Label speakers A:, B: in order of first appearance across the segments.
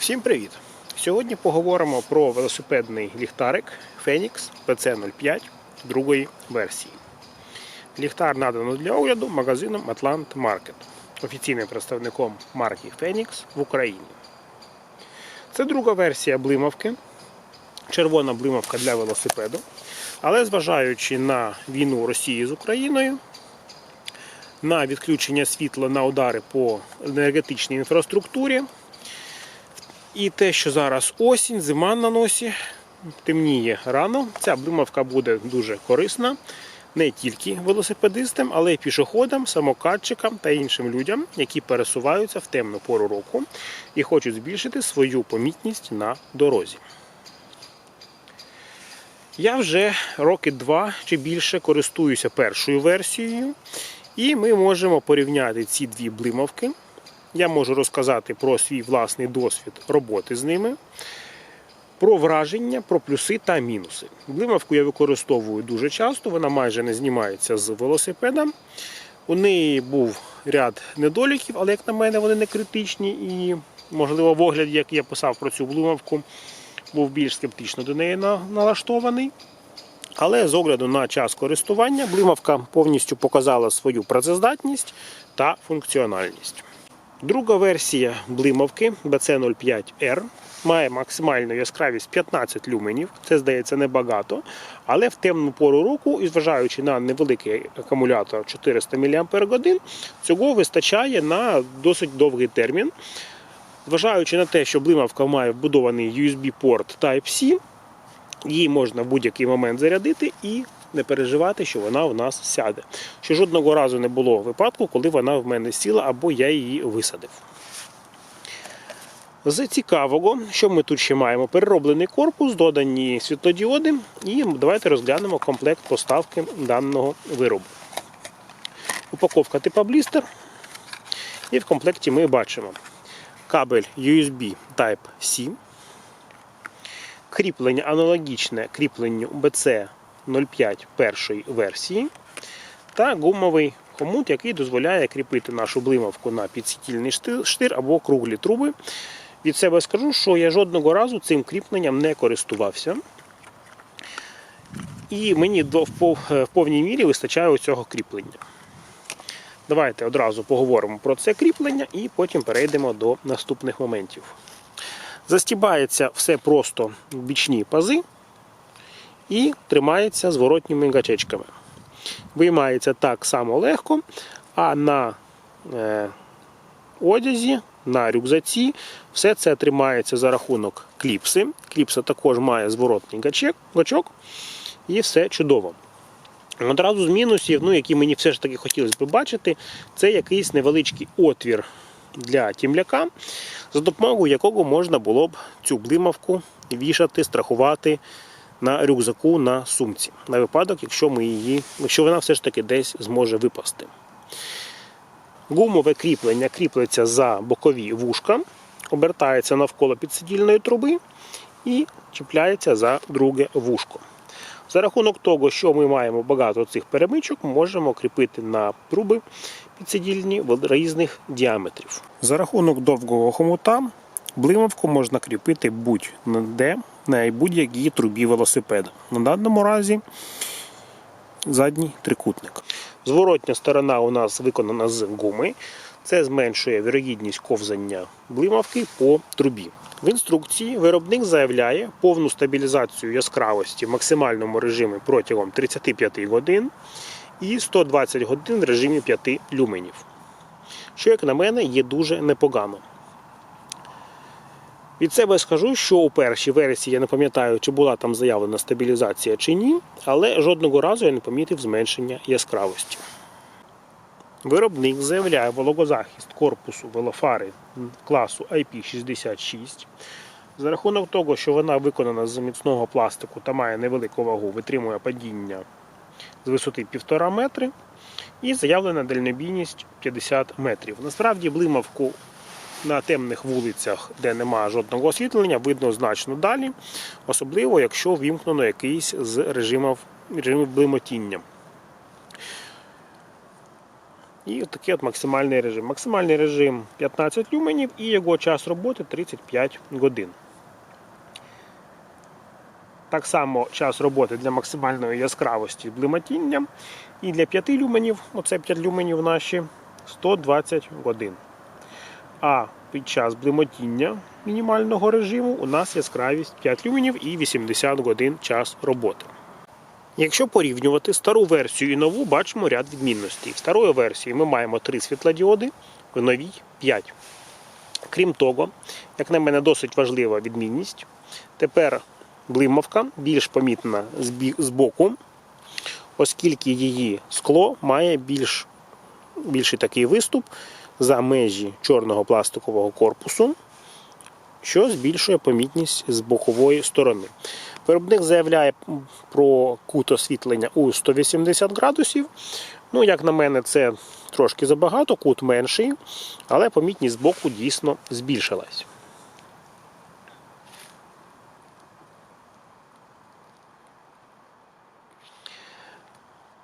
A: Всім привіт! Сьогодні поговоримо про велосипедний ліхтарик Phoenix PC05 другої версії. Ліхтар надано для огляду магазином Atlant Market, офіційним представником марки Phoenix в Україні. Це друга версія блимавки, червона блимавка для велосипеду. Але зважаючи на війну Росії з Україною, на відключення світла на удари по енергетичній інфраструктурі, і те, що зараз осінь, зима на носі, темніє рано. Ця блимавка буде дуже корисна не тільки велосипедистам, але й пішоходам, самокатчикам та іншим людям, які пересуваються в темну пору року і хочуть збільшити свою помітність на дорозі. Я вже роки два чи більше користуюся першою версією, і ми можемо порівняти ці дві блимавки. Я можу розказати про свій власний досвід роботи з ними, про враження, про плюси та мінуси. Блимавку я використовую дуже часто, вона майже не знімається з велосипеда. У неї був ряд недоліків, але, як на мене, вони не критичні. І, можливо, в огляді, як я писав про цю блимавку, був більш скептично до неї налаштований. Але з огляду на час користування блимавка повністю показала свою працездатність та функціональність. Друга версія блимавки BC05R має максимальну яскравість 15 люменів. Це здається небагато. Але в темну пору року, і зважаючи на невеликий акумулятор 400 мАч, цього вистачає на досить довгий термін. Зважаючи на те, що блимавка має вбудований USB-порт Type-C, її можна в будь-який момент зарядити і не переживати, що вона в нас сяде. Що жодного разу не було випадку, коли вона в мене сіла або я її висадив. З цікавого, що ми тут ще маємо? Перероблений корпус, додані світлодіоди, і давайте розглянемо комплект поставки даного виробу. Упаковка типа блістер. І в комплекті ми бачимо кабель USB Type-C, кріплення аналогічне кріпленню BC 05 першої версії та гумовий хомут, який дозволяє кріпити нашу блимавку на підсвітільний штир або круглі труби. Від себе скажу, що я жодного разу цим кріпленням не користувався. І мені в в повній мірі вистачає цього кріплення. Давайте одразу поговоримо про це кріплення і потім перейдемо до наступних моментів. Застібається все просто в бічні пази і тримається зворотніми гачечками. Виймається так само легко, а на е, одязі, на рюкзаці все це тримається за рахунок кліпси. Кліпса також має зворотний гачок, і все чудово. Одразу з мінусів, ну, які мені все ж таки хотілося б бачити, це якийсь невеличкий отвір для тімляка, за допомогою якого можна було б цю блимавку вішати, страхувати на рюкзаку на сумці, на випадок, якщо ми її, якщо вона все ж таки десь зможе випасти. Гумове кріплення кріплеться за бокові вушка, обертається навколо підсидільної труби і чіпляється за друге вушко. За рахунок того, що ми маємо багато цих перемичок, можемо кріпити на труби підсидільні різних діаметрів. За рахунок довгого хомута блимавку можна кріпити будь-де на будь-якій трубі велосипеда. На даному разі задній трикутник. Зворотня сторона у нас виконана з гуми. Це зменшує вірогідність ковзання блимавки по трубі. В інструкції виробник заявляє повну стабілізацію яскравості в максимальному режимі протягом 35 годин і 120 годин в режимі 5 люменів. Що, як на мене, є дуже непогано. Від себе скажу, що у першій версії я не пам'ятаю, чи була там заявлена стабілізація чи ні, але жодного разу я не помітив зменшення яскравості. Виробник заявляє вологозахист корпусу велофари класу IP66. За рахунок того, що вона виконана з міцного пластику та має невелику вагу, витримує падіння з висоти 1,5 метри і заявлена дальнобійність 50 метрів. Насправді блимавку на темних вулицях, де немає жодного освітлення, видно значно далі, особливо якщо вімкнено якийсь з режимів, режимів блимотіння. І такий от максимальний режим. Максимальний режим 15 люменів і його час роботи 35 годин. Так само час роботи для максимальної яскравості блиматіння. І для 5 люменів, оце 5 люменів наші, 120 годин. А під час блимотіння мінімального режиму у нас яскравість 5 люменів і 80 годин час роботи. Якщо порівнювати стару версію і нову, бачимо ряд відмінностей. В старої версії ми маємо 3 світлодіоди, в новій 5. Крім того, як на мене, досить важлива відмінність. Тепер блимавка більш помітна з боку, оскільки її скло має більш, більший такий виступ за межі чорного пластикового корпусу, що збільшує помітність з бокової сторони. Виробник заявляє про кут освітлення у 180 градусів. Ну, як на мене, це трошки забагато, кут менший, але помітність з боку дійсно збільшилась.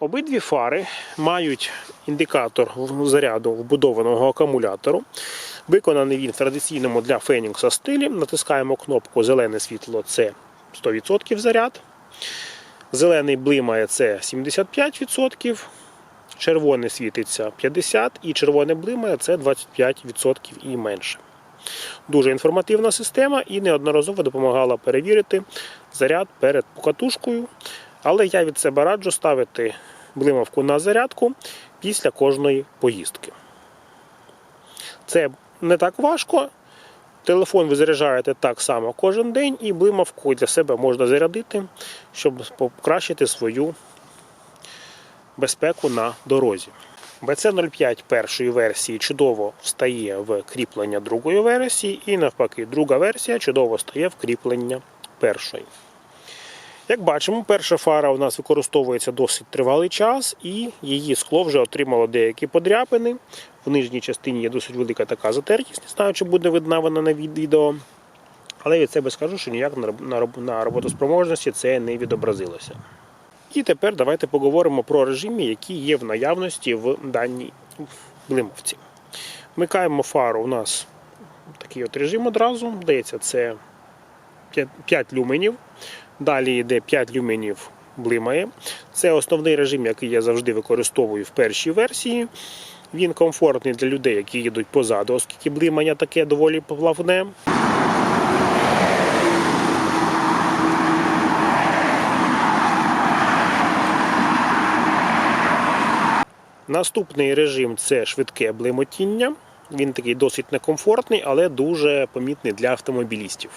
A: Обидві фари мають індикатор заряду вбудованого акумулятору. Виконаний він в традиційному для Phoenix стилі. Натискаємо кнопку Зелене світло це 100% заряд. Зелений блимає це 75%. Червоне світиться 50% і червоне блимає це 25% і менше. Дуже інформативна система і неодноразово допомагала перевірити заряд перед покатушкою. Але я від себе раджу ставити блимавку на зарядку після кожної поїздки. Це не так важко. Телефон ви заряджаєте так само кожен день, і блимавку для себе можна зарядити, щоб покращити свою безпеку на дорозі. BC05 першої версії чудово встає в кріплення другої версії, і навпаки, друга версія чудово стає в кріплення першої. Як бачимо, перша фара у нас використовується досить тривалий час, і її скло вже отримало деякі подряпини. В нижній частині є досить велика така затертість, не знаю, чи буде видна вона на відео. Але від себе скажу, що ніяк на роб- на роб- на роботоспроможності це не відобразилося. І тепер давайте поговоримо про режими, які є в наявності в даній блимовці. Вмикаємо фару у нас такий от режим одразу. Здається, це 5 люменів. Далі йде 5 люменів блимає. Це основний режим, який я завжди використовую в першій версії. Він комфортний для людей, які їдуть позаду, оскільки блимання таке доволі плавне. Наступний режим це швидке блимотіння. Він такий досить некомфортний, але дуже помітний для автомобілістів.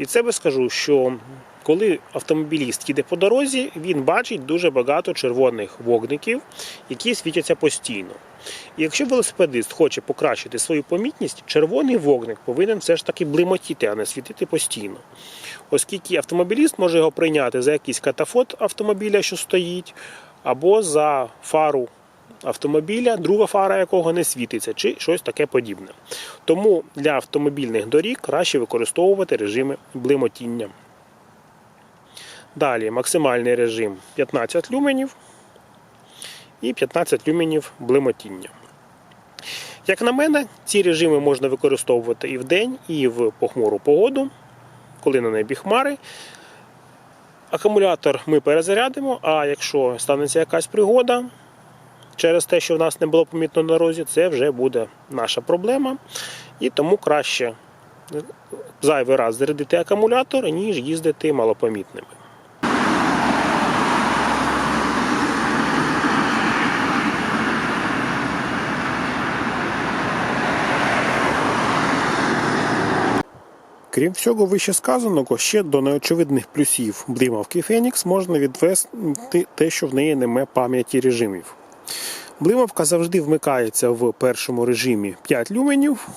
A: Від себе скажу, що коли автомобіліст їде по дорозі, він бачить дуже багато червоних вогників, які світяться постійно. І якщо велосипедист хоче покращити свою помітність, червоний вогник повинен все ж таки блимотіти, а не світити постійно. Оскільки автомобіліст може його прийняти за якийсь катафот автомобіля, що стоїть, або за фару автомобіля, друга фара якого не світиться, чи щось таке подібне. Тому для автомобільних доріг краще використовувати режими блимотіння. Далі максимальний режим 15 люменів і 15 люменів блимотіння. Як на мене, ці режими можна використовувати і в день, і в похмуру погоду, коли на небі хмари. Акумулятор ми перезарядимо, а якщо станеться якась пригода, через те, що в нас не було помітно на дорозі, це вже буде наша проблема. І тому краще зайвий раз зарядити акумулятор, ніж їздити малопомітними. Крім всього вище сказаного, ще до неочевидних плюсів блимавки Phoenix можна відвести те, що в неї немає пам'яті режимів. Блимавка завжди вмикається в першому режимі 5 люменів,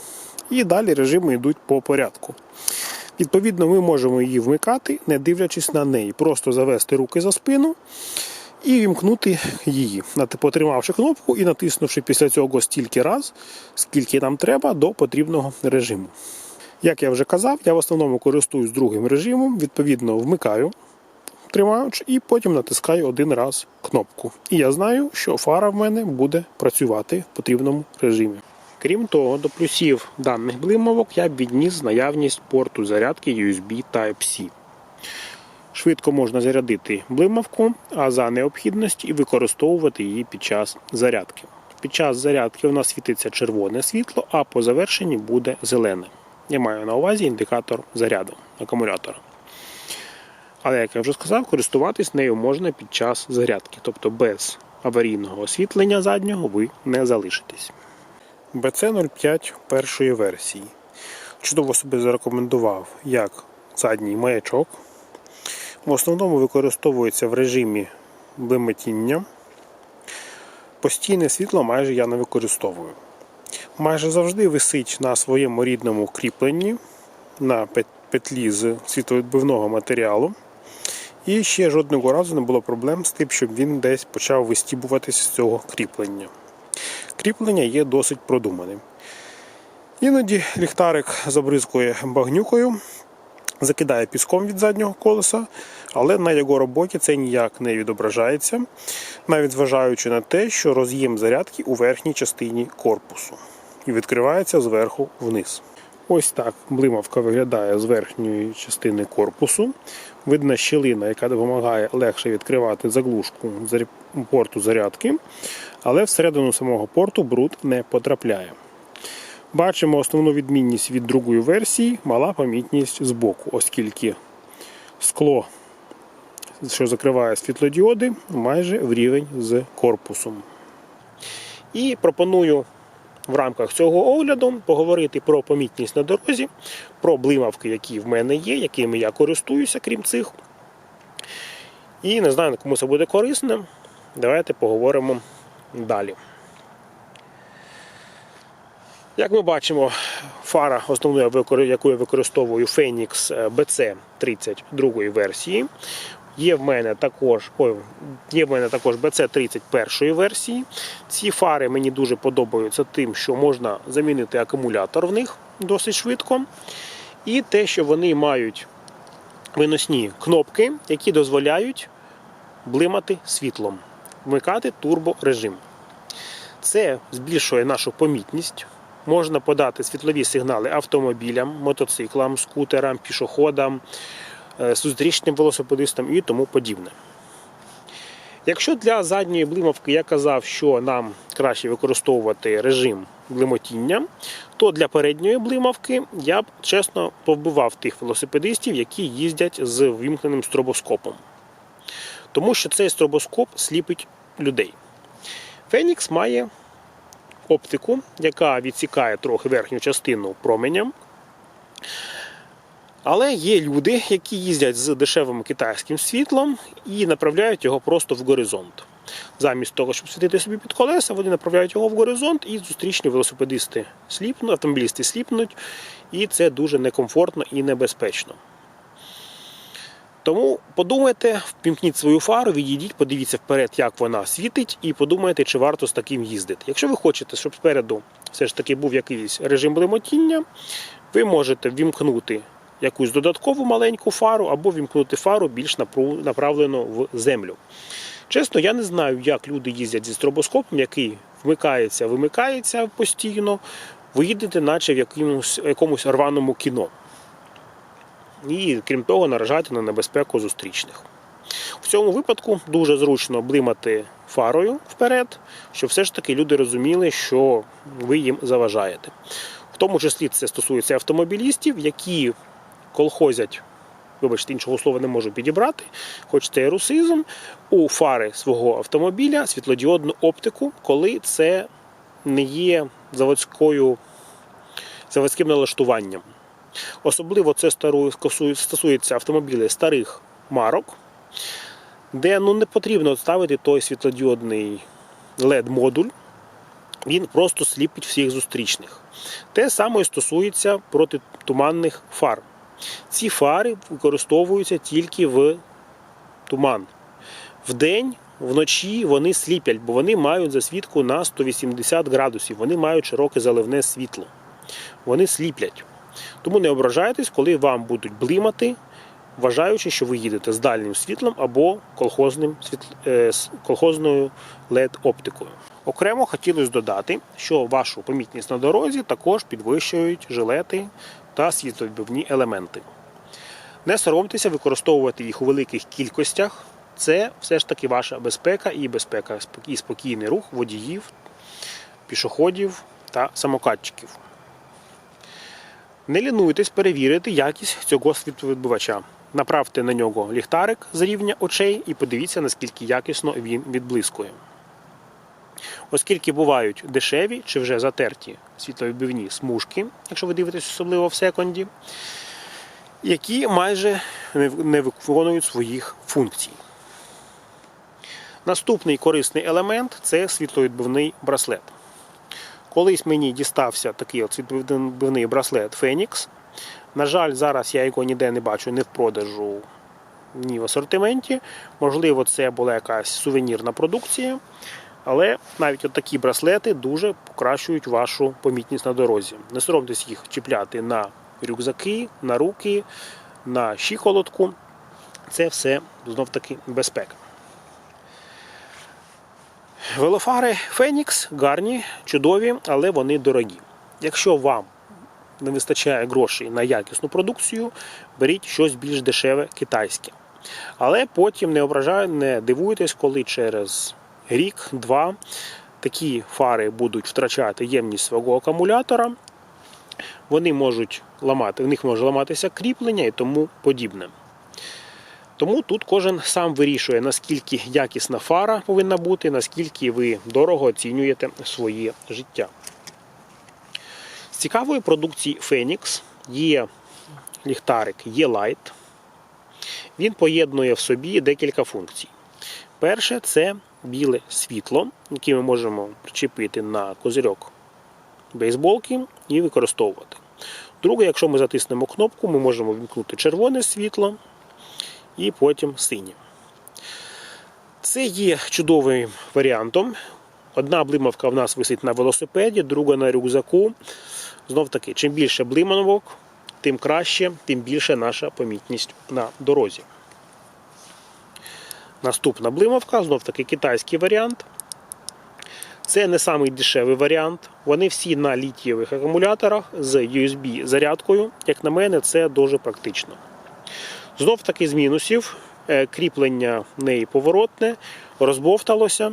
A: і далі режими йдуть по порядку. Відповідно, ми можемо її вмикати, не дивлячись на неї, просто завести руки за спину і вімкнути її, потримавши кнопку і натиснувши після цього стільки раз, скільки нам треба до потрібного режиму. Як я вже казав, я в основному користуюсь другим режимом, відповідно, вмикаю тримаючи, і потім натискаю один раз кнопку. І я знаю, що фара в мене буде працювати в потрібному режимі. Крім того, до плюсів даних блимавок я відніс наявність порту зарядки USB Type-C. Швидко можна зарядити блимавку, а за необхідності і використовувати її під час зарядки. Під час зарядки у нас світиться червоне світло, а по завершенні буде зелене. Я маю на увазі індикатор заряду акумулятора. Але, як я вже сказав, користуватись нею можна під час зарядки, тобто без аварійного освітлення заднього ви не залишитесь. BC05 першої версії. Чудово собі зарекомендував як задній маячок. В основному використовується в режимі виметіння. Постійне світло майже я не використовую. Майже завжди висить на своєму рідному кріпленні на петлі з світловідбивного матеріалу. І ще жодного разу не було проблем з тим, щоб він десь почав вистібуватися з цього кріплення. Кріплення є досить продуманим. Іноді ліхтарик забризкує багнюкою, закидає піском від заднього колеса, але на його роботі це ніяк не відображається, навіть зважаючи на те, що роз'єм зарядки у верхній частині корпусу відкривається зверху вниз. Ось так блимавка виглядає з верхньої частини корпусу. Видна щілина, яка допомагає легше відкривати заглушку порту зарядки, але всередину самого порту бруд не потрапляє. Бачимо основну відмінність від другої версії мала помітність з боку, оскільки скло, що закриває світлодіоди, майже в рівень з корпусом. І пропоную в рамках цього огляду поговорити про помітність на дорозі, про блимавки, які в мене є, якими я користуюся, крім цих. І не знаю, кому це буде корисно. Давайте поговоримо далі. Як ми бачимо, фара основною, яку я використовую Phoenix BC 32 версії. Є в мене також ой, є в мене також BC 31 версії. Ці фари мені дуже подобаються тим, що можна замінити акумулятор в них досить швидко. І те, що вони мають виносні кнопки, які дозволяють блимати світлом, вмикати турборежим. Це збільшує нашу помітність. Можна подати світлові сигнали автомобілям, мотоциклам, скутерам, пішоходам, зустрічним велосипедистам і тому подібне. Якщо для задньої блимавки я казав, що нам краще використовувати режим блимотіння, то для передньої блимавки я б чесно повбивав тих велосипедистів, які їздять з вимкненим стробоскопом. Тому що цей стробоскоп сліпить людей. Фенікс має оптику, яка відсікає трохи верхню частину променя. Але є люди, які їздять з дешевим китайським світлом і направляють його просто в горизонт. Замість того, щоб світити собі під колеса, вони направляють його в горизонт, і зустрічні велосипедисти сліпнуть, автомобілісти сліпнуть, і це дуже некомфортно і небезпечно. Тому подумайте, впімкніть свою фару, відійдіть, подивіться вперед, як вона світить, і подумайте, чи варто з таким їздити. Якщо ви хочете, щоб спереду все ж таки був якийсь режим блимотіння, ви можете вімкнути якусь додаткову маленьку фару або вімкнути фару більш направлену в землю. Чесно, я не знаю, як люди їздять зі стробоскопом, який вмикається, вимикається постійно. Ви їдете, наче в якомусь, якомусь рваному кіно. І крім того, наражати на небезпеку зустрічних. В цьому випадку дуже зручно блимати фарою вперед, щоб все ж таки люди розуміли, що ви їм заважаєте. В тому числі це стосується автомобілістів, які колхозять, вибачте, іншого слова не можу підібрати, хоч це і русизм, у фари свого автомобіля світлодіодну оптику, коли це не є заводською, заводським налаштуванням. Особливо це стосується автомобілів старих марок, де ну, не потрібно ставити той світлодіодний LED-модуль, він просто сліпить всіх зустрічних. Те саме стосується протитуманних фар. Ці фари використовуються тільки в туман. Вдень, вночі вони сліплять, бо вони мають засвідку на 180 градусів, вони мають широке заливне світло. Вони сліплять. Тому не ображайтесь, коли вам будуть блимати вважаючи, що ви їдете з дальнім світлом або колхозним е, колхозною LED-оптикою. Окремо хотілося додати, що вашу помітність на дорозі також підвищують жилети та світловідбивні елементи. Не соромтеся використовувати їх у великих кількостях. Це все ж таки ваша безпека і безпека і спокійний рух водіїв, пішоходів та самокатчиків. Не лінуйтесь перевірити якість цього світловідбивача. Направте на нього ліхтарик з рівня очей і подивіться, наскільки якісно він відблискує. Оскільки бувають дешеві чи вже затерті світловідбивні смужки, якщо ви дивитесь особливо в секунді, які майже не- виконують своїх функцій. Наступний корисний елемент це світловідбивний браслет. Колись мені дістався такий світловідбивний браслет Phoenix. На жаль, зараз я його ніде не бачу ні в продажу, ні в асортименті. Можливо, це була якась сувенірна продукція. Але навіть от такі браслети дуже покращують вашу помітність на дорозі. Не соромтесь їх чіпляти на рюкзаки, на руки, на щиколотку. Це все знов таки безпека. Велофари Phoenix гарні, чудові, але вони дорогі. Якщо вам не вистачає грошей на якісну продукцію, беріть щось більш дешеве китайське. Але потім не ображає, не дивуйтесь, коли через рік-два такі фари будуть втрачати ємність свого акумулятора. Вони можуть ламати, в них може ламатися кріплення і тому подібне. Тому тут кожен сам вирішує, наскільки якісна фара повинна бути, наскільки ви дорого оцінюєте своє життя. З цікавої продукції Phoenix є ліхтарик Є-Light. Він поєднує в собі декілька функцій. Перше це біле світло, яке ми можемо причепити на козирьок бейсболки і використовувати. Друге, якщо ми затиснемо кнопку, ми можемо вімкнути червоне світло і потім синє. Це є чудовим варіантом. Одна блимавка в нас висить на велосипеді, друга на рюкзаку. Знов таки, чим більше блиманок, тим краще, тим більше наша помітність на дорозі. Наступна блимавка, знов таки китайський варіант. Це не самий дешевий варіант. Вони всі на літієвих акумуляторах з USB зарядкою. Як на мене, це дуже практично. Знов таки з мінусів. е, Кріплення в неї поворотне, розбовталося,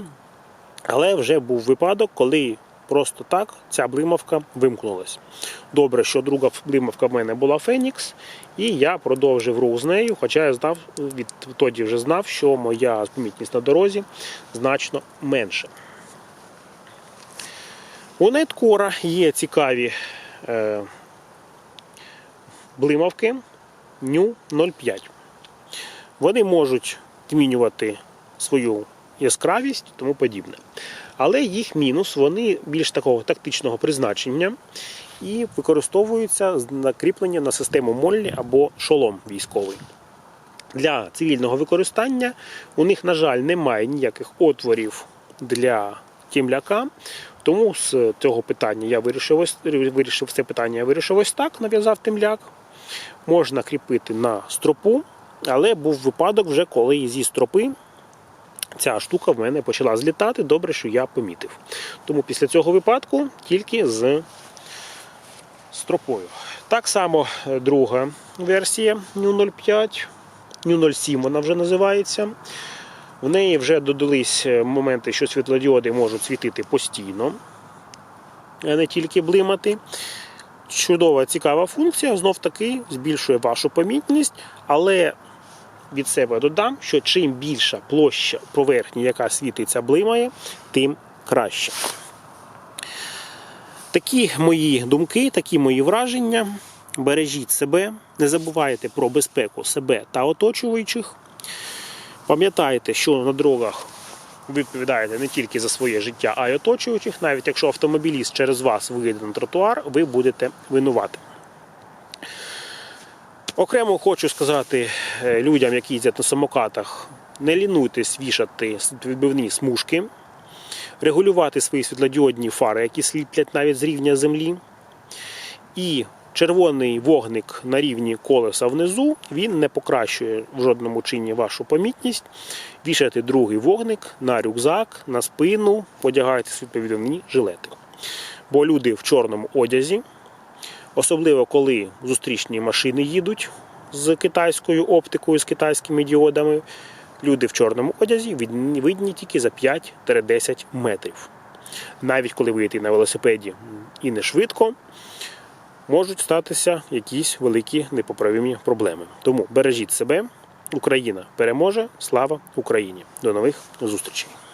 A: але вже був випадок, коли просто так ця блимавка вимкнулась. Добре, що друга блимавка в мене була Phoenix, і я продовжив рух з нею, хоча я знав, відтоді вже знав, що моя помітність на дорозі значно менша. У Неткора є цікаві е, блимавки New 05. Вони можуть змінювати свою яскравість тому подібне. Але їх мінус, вони більш такого тактичного призначення і використовуються з накріплення на систему Моллі або шолом військовий. Для цивільного використання у них, на жаль, немає ніяких отворів для тімляка. Тому з цього питання я вирішив ось вирішив це питання. Я вирішив ось так, нав'язав темляк. Можна кріпити на стропу, але був випадок вже коли зі стропи ця штука в мене почала злітати. Добре, що я помітив. Тому після цього випадку тільки з стропою. Так само е, друга версія New 05, New 07 вона вже називається. В неї вже додались е, моменти, що світлодіоди можуть світити постійно, а не тільки блимати. Чудова, цікава функція, знов таки збільшує вашу помітність, але від себе додам, що чим більша площа поверхні, яка світиться, блимає, тим краще. Такі мої думки, такі мої враження. Бережіть себе, не забувайте про безпеку себе та оточуючих. Пам'ятайте, що на дорогах ви відповідаєте не тільки за своє життя, а й оточуючих. Навіть якщо автомобіліст через вас вийде на тротуар, ви будете винувати. Окремо хочу сказати е, людям, які їздять на самокатах, не лінуйтесь вішати відбивні смужки, регулювати свої світлодіодні фари, які сліплять навіть з рівня землі. І Червоний вогник на рівні колеса внизу, він не покращує в жодному чині вашу помітність. Вішайте другий вогник на рюкзак, на спину, одягайте відповідні жилети. Бо люди в чорному одязі, особливо коли зустрічні машини їдуть з китайською оптикою, з китайськими діодами, люди в чорному одязі видні, тільки за 5-10 метрів. Навіть коли ви йдете на велосипеді і не швидко, можуть статися якісь великі непоправимі проблеми. Тому бережіть себе, Україна переможе. Слава Україні! До нових зустрічей!